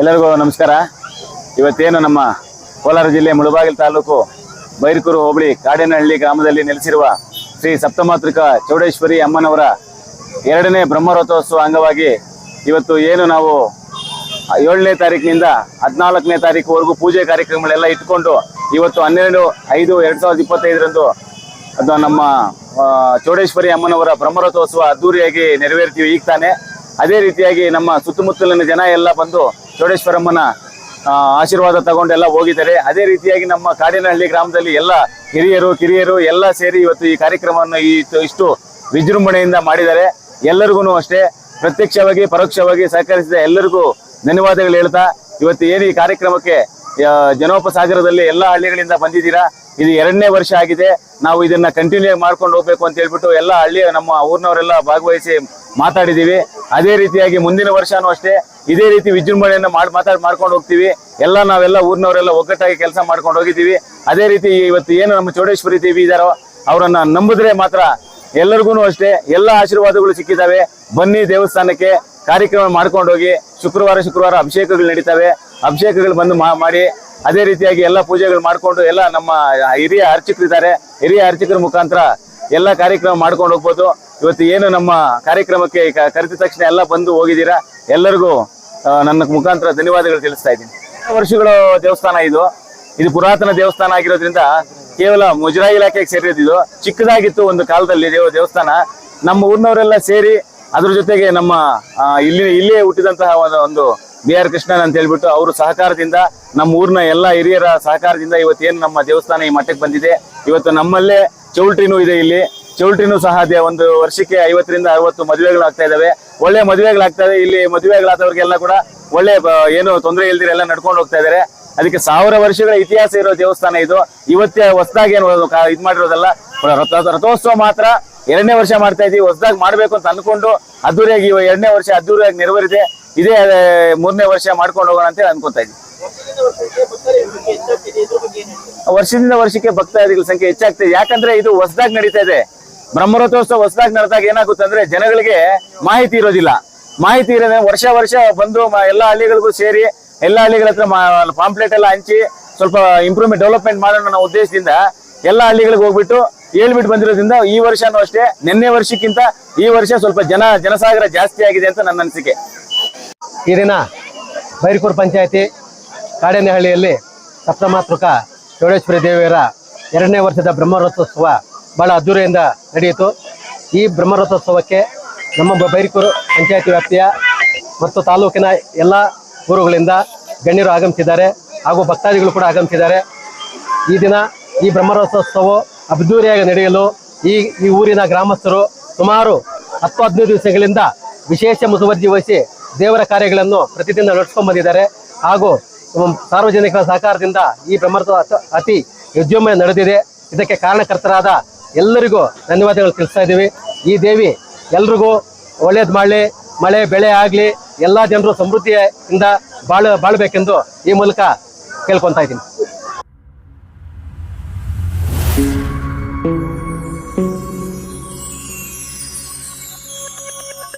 ಎಲ್ಲರಿಗೂ ನಮಸ್ಕಾರ. ಇವತ್ತೇನು ನಮ್ಮ ಕೋಲಾರ ಜಿಲ್ಲೆ ಮುಳಬಾಗಿಲು ತಾಲೂಕು ಬೈರ್ಕೂರು ಹೋಬಳಿ ಕಾಡೇನಹಳ್ಳಿ ಗ್ರಾಮದಲ್ಲಿ ನೆಲೆಸಿರುವ ಶ್ರೀ ಸಪ್ತಮಾತೃಕ ಚೌಡೇಶ್ವರಿ ಅಮ್ಮನವರ ಎರಡನೇ ಬ್ರಹ್ಮರಥೋತ್ಸವ ಅಂಗವಾಗಿ ಇವತ್ತು ಏನು ನಾವು ಏಳನೇ ತಾರೀಕಿನಿಂದ ಹದಿನಾಲ್ಕನೇ ತಾರೀಕುವರೆಗೂ ಪೂಜೆ ಕಾರ್ಯಕ್ರಮಗಳೆಲ್ಲ ಇಟ್ಕೊಂಡು ಇವತ್ತು ಹನ್ನೆರಡು, ಐದು, ಎರಡು ಸಾವಿರದ ಇಪ್ಪತ್ತೈದರಂದು ಅದು ನಮ್ಮ ಚೌಡೇಶ್ವರಿ ಅಮ್ಮನವರ ಬ್ರಹ್ಮರಥೋತ್ಸವ ಅದ್ದೂರಿಯಾಗಿ ನೆರವೇರ್ತೀವಿ. ಈಗ ತಾನೆ ಅದೇ ರೀತಿಯಾಗಿ ನಮ್ಮ ಸುತ್ತಮುತ್ತಲಿನ ಜನ ಎಲ್ಲ ಬಂದು ಚೌಡೇಶ್ವರಮ್ಮನ ಆ, ಆಶೀರ್ವಾದ ತಗೊಂಡೆಲ್ಲ ಹೋಗಿದ್ದಾರೆ. ಅದೇ ರೀತಿಯಾಗಿ ನಮ್ಮ ಕಾಡಿನಹಳ್ಳಿ ಗ್ರಾಮದಲ್ಲಿ ಎಲ್ಲ ಹಿರಿಯರು ಕಿರಿಯರು ಎಲ್ಲ ಸೇರಿ ಇವತ್ತು ಈ ಕಾರ್ಯಕ್ರಮವನ್ನು ಈ ಇಷ್ಟು ವಿಜೃಂಭಣೆಯಿಂದ ಮಾಡಿದ್ದಾರೆ. ಎಲ್ಲರಿಗೂ ಅಷ್ಟೇ ಪ್ರತ್ಯಕ್ಷವಾಗಿ ಪರೋಕ್ಷವಾಗಿ ಸಹಕರಿಸಿದ ಎಲ್ಲರಿಗೂ ಧನ್ಯವಾದಗಳು ಹೇಳ್ತಾ ಇವತ್ತು ಏನು ಈ ಕಾರ್ಯಕ್ರಮಕ್ಕೆ ಜನೋಪಸಾಗರದಲ್ಲಿ ಎಲ್ಲ ಹಳ್ಳಿಗಳಿಂದ ಬಂದಿದ್ದೀರಾ? ಇದು ಎರಡನೇ ವರ್ಷ ಆಗಿದೆ. ನಾವು ಇದನ್ನ ಕಂಟಿನ್ಯೂ ಮಾಡ್ಕೊಂಡು ಹೋಗ್ಬೇಕು ಅಂತ ಹೇಳ್ಬಿಟ್ಟು ಎಲ್ಲ ಹಳ್ಳಿಯ ನಮ್ಮ ಊರಿನವರೆಲ್ಲ ಭಾಗವಹಿಸಿ ಮಾತಾಡಿದ್ದೀವಿ. ಅದೇ ರೀತಿಯಾಗಿ ಮುಂದಿನ ವರ್ಷನೂ ಅಷ್ಟೇ ಇದೇ ರೀತಿ ವಿಜೃಂಭಣೆಯನ್ನು ಮಾಡಿ, ಮಾತಾಡಿ, ಮಾಡ್ಕೊಂಡು ಹೋಗ್ತೀವಿ. ಎಲ್ಲ ನಾವೆಲ್ಲ ಊರಿನವರೆಲ್ಲ ಒಗ್ಗಟ್ಟಾಗಿ ಕೆಲಸ ಮಾಡ್ಕೊಂಡು ಹೋಗಿದ್ದೀವಿ. ಅದೇ ರೀತಿ ಇವತ್ತು ಏನು ನಮ್ಮ ಚೌಡೇಶ್ವರಿ ದೇವಿ ಇದಾರೋ, ಅವರನ್ನ ನಂಬಿದ್ರೆ ಮಾತ್ರ ಎಲ್ಲರಿಗೂ ಅಷ್ಟೇ, ಎಲ್ಲ ಆಶೀರ್ವಾದಗಳು ಸಿಕ್ಕಿದ್ದಾವೆ. ಬನ್ನಿ ದೇವಸ್ಥಾನಕ್ಕೆ ಕಾರ್ಯಕ್ರಮ ಮಾಡ್ಕೊಂಡು ಹೋಗಿ, ಶುಕ್ರವಾರ ಶುಕ್ರವಾರ ಅಭಿಷೇಕಗಳು ನಡೀತವೆ. ಅಭಿಷೇಕಗಳು ಬಂದು ಮಾಡಿ, ಅದೇ ರೀತಿಯಾಗಿ ಎಲ್ಲ ಪೂಜೆಗಳು ಮಾಡಿಕೊಂಡು ಎಲ್ಲ ನಮ್ಮ ಹಿರಿಯ ಅರ್ಚಕರಿದ್ದಾರೆ. ಹಿರಿಯ ಅರ್ಚಕರ ಮುಖಾಂತರ ಎಲ್ಲ ಕಾರ್ಯಕ್ರಮ ಮಾಡ್ಕೊಂಡು ಹೋಗ್ಬೋದು. ಇವತ್ತು ಏನು ನಮ್ಮ ಕಾರ್ಯಕ್ರಮಕ್ಕೆ ಕರೆದ ತಕ್ಷಣ ಎಲ್ಲ ಬಂದು ಹೋಗಿದ್ದೀರಾ? ಎಲ್ಲರಿಗೂ ನನ್ನ ಮುಖಾಂತರ ಧನ್ಯವಾದಗಳು ತಿಳಿಸ್ತಾ ಇದ್ದೀನಿ. ವರ್ಷಗಳ ದೇವಸ್ಥಾನ ಇದು. ಇದು ಪುರಾತನ ದೇವಸ್ಥಾನ ಆಗಿರೋದ್ರಿಂದ ಕೇವಲ ಮುಜರಾಯಿ ಇಲಾಖೆಗೆ ಸೇರಿದ್ದು ಚಿಕ್ಕದಾಗಿತ್ತು ಒಂದು ಕಾಲದಲ್ಲಿ ದೇವ ದೇವಸ್ಥಾನ. ನಮ್ಮ ಊರಿನವರೆಲ್ಲ ಸೇರಿ ಅದ್ರ ಜೊತೆಗೆ ನಮ್ಮ ಇಲ್ಲಿ ಇಲ್ಲೇ ಹುಟ್ಟಿದಂತಹ ಒಂದು- ಬಿ ಆರ್ ಕೃಷ್ಣನ್ ಅಂತ ಹೇಳ್ಬಿಟ್ಟು ಅವರು ಸಹಕಾರದಿಂದ ನಮ್ಮ ಊರಿನ ಎಲ್ಲ ಹಿರಿಯರ ಸಹಕಾರದಿಂದ ಇವತ್ತೇನು ನಮ್ಮ ದೇವಸ್ಥಾನ ಈ ಮಟ್ಟಕ್ಕೆ ಬಂದಿದೆ. ಇವತ್ತು ನಮ್ಮಲ್ಲೇ ಚೌಲ್ಟ್ರಿನೂ ಇದೆ ಇಲ್ಲಿ. ಚೌಲ್ಟ್ರಿನೂ ಸಹ ಒಂದು ವರ್ಷಕ್ಕೆ ಐವತ್ತರಿಂದ ಅರವತ್ತು ಮದುವೆಗಳಾಗ್ತಾ ಇದಾವೆ ಒಳ್ಳೆ ಮದುವೆಗಳಾಗ್ತಾ ಇದೆ ಇಲ್ಲಿ ಮದುವೆಗಳಾದವ್ರಿಗೆಲ್ಲ ಕೂಡ ಒಳ್ಳೆ ಏನು ತೊಂದರೆ ಇಲ್ದಿರ ಎಲ್ಲ ನಡ್ಕೊಂಡು ಹೋಗ್ತಾ ಇದಾರೆ. ಅದಕ್ಕೆ ಸಾವಿರ ವರ್ಷಗಳ ಇತಿಹಾಸ ಇರೋ ದೇವಸ್ಥಾನ ಇದು. ಇವತ್ತೇ ಹೊಸದಾಗಿ ಏನು ಇದು ಮಾಡಿರೋದಲ್ಲ. ರಥ- ರಥೋತ್ಸವ ಮಾತ್ರ ಎರಡನೇ ವರ್ಷ ಮಾಡ್ತಾ ಇದೀವಿ. ಹೊಸದಾಗಿ ಮಾಡ್ಬೇಕು ಅಂತ ಅನ್ಕೊಂಡು ಅದ್ದೂರಿಯಾಗಿ ಎರಡನೇ ವರ್ಷ ಅದ್ದೂರಿಯಾಗಿ ನೆರವೇರಿದೆ. ಇದೇ ಮೂರನೇ ವರ್ಷ ಮಾಡ್ಕೊಂಡು ಹೋಗೋಣ ಅಂತ ಅನ್ಕೊಂತಾ ಇದ್ವಿ ವರ್ಷದಿಂದ ವರ್ಷಕ್ಕೆ ಭಕ್ತಾದಿಗಳ ಸಂಖ್ಯೆ ಹೆಚ್ಚಾಗ್ತಿದೆ. ಯಾಕಂದ್ರೆ ಇದು ಹೊಸದಾಗಿ ನಡೀತಾ ಇದೆ. ಬ್ರಹ್ಮರಥೋತ್ಸವ ಹೊಸದಾಗಿ ನಡೆದಾಗ ಏನಾಗುತ್ತೆ ಅಂದ್ರೆ ಜನಗಳಿಗೆ ಮಾಹಿತಿ ಇರೋದಿಲ್ಲ. ಮಾಹಿತಿ ಇರೋದ್ರೆ ವರ್ಷ ವರ್ಷ ಬಂದು ಎಲ್ಲಾ ಹಳ್ಳಿಗಳಿಗೂ ಸೇರಿ, ಎಲ್ಲಾ ಹಳ್ಳಿಗಳ ಹತ್ರ ಪಾಂಪ್ಲೆಟ್ ಎಲ್ಲ ಹಂಚಿ ಸ್ವಲ್ಪ ಇಂಪ್ರೂವ್ಮೆಂಟ್ ಡೆವಲಪ್ಮೆಂಟ್ ಮಾಡೋಣ ಅನ್ನೋ ಉದ್ದೇಶದಿಂದ ಎಲ್ಲಾ ಹಳ್ಳಿಗಳಿಗೆ ಹೋಗ್ಬಿಟ್ಟು ಹೇಳ್ಬಿಟ್ಟು ಬಂದಿರೋದ್ರಿಂದ ಈ ವರ್ಷನೂ ಅಷ್ಟೇ, ನಿನ್ನೆ ವರ್ಷಕ್ಕಿಂತ ಈ ವರ್ಷ ಸ್ವಲ್ಪ ಜನ, ಜನಸಾಗರ ಜಾಸ್ತಿ ಆಗಿದೆ ಅಂತ ನನ್ನ ಅನಿಸಿಕೆ. ಈ ದಿನ ಬೈರ್ಕೂರು ಪಂಚಾಯತಿ ಕಾಡೇನಹಳ್ಳಿಯಲ್ಲಿ ಸಪ್ತಮಾತೃಕ ಚೌಡೇಶ್ವರಿ ದೇವಿಯರ ಎರಡನೇ ವರ್ಷದ ಬ್ರಹ್ಮರಥೋತ್ಸವ ಬಹಳ ಅದ್ದೂರಿಯಿಂದ ನಡೆಯಿತು. ಈ ಬ್ರಹ್ಮರಥೋತ್ಸವಕ್ಕೆ ನಮ್ಮ ಬೈರಿಕೂರು ಪಂಚಾಯತಿ ವ್ಯಾಪ್ತಿಯ ಮತ್ತು ತಾಲೂಕಿನ ಎಲ್ಲ ಊರುಗಳಿಂದ ಗಣ್ಯರು ಆಗಮಿಸಿದ್ದಾರೆ ಹಾಗೂ ಭಕ್ತಾದಿಗಳು ಕೂಡ ಆಗಮಿಸಿದ್ದಾರೆ. ಈ ದಿನ ಈ ಬ್ರಹ್ಮರಥೋತ್ಸವ ಅದ್ದೂರಿಯಾಗಿ ನಡೆಯಲು ಈ ಈ ಊರಿನ ಗ್ರಾಮಸ್ಥರು ಸುಮಾರು ಹತ್ತು ಹದಿನೈದು ದಿವಸಗಳಿಂದ ವಿಶೇಷ ಮುತುವರ್ಜಿ ವಹಿಸಿ ದೇವರ ಕಾರ್ಯಗಳನ್ನು ಪ್ರತಿದಿನ ನಡೆಸ್ಕೊಂಡು ಬಂದಿದ್ದಾರೆ. ಹಾಗೂ ಸಾರ್ವಜನಿಕರ ಸಹಕಾರದಿಂದ ಈ ಬ್ರಹ್ಮರಥ ಅತಿ ವಿಜೃಂಭಣೆ ನಡೆದಿದೆ. ಇದಕ್ಕೆ ಕಾರಣಕರ್ತರಾದ ಎಲ್ಲರಿಗೂ ಧನ್ಯವಾದಗಳು ತಿಳಿಸ್ತಾ ಇದ್ದೀವಿ. ಈ ದೇವಿ ಎಲ್ರಿಗೂ ಒಳ್ಳೇದು ಮಾಡಲಿ, ಮಳೆ, ಬೆಳೆ ಆಗಲಿ, ಎಲ್ಲ ಜನರು ಸಮೃದ್ಧಿಯಿಂದ ಬಾಳ, ಬಾಳ್ಬೇಕೆಂದು ಈ ಮೂಲಕ ಕೇಳ್ಕೊತಾ ಇದ್ದೀನಿ.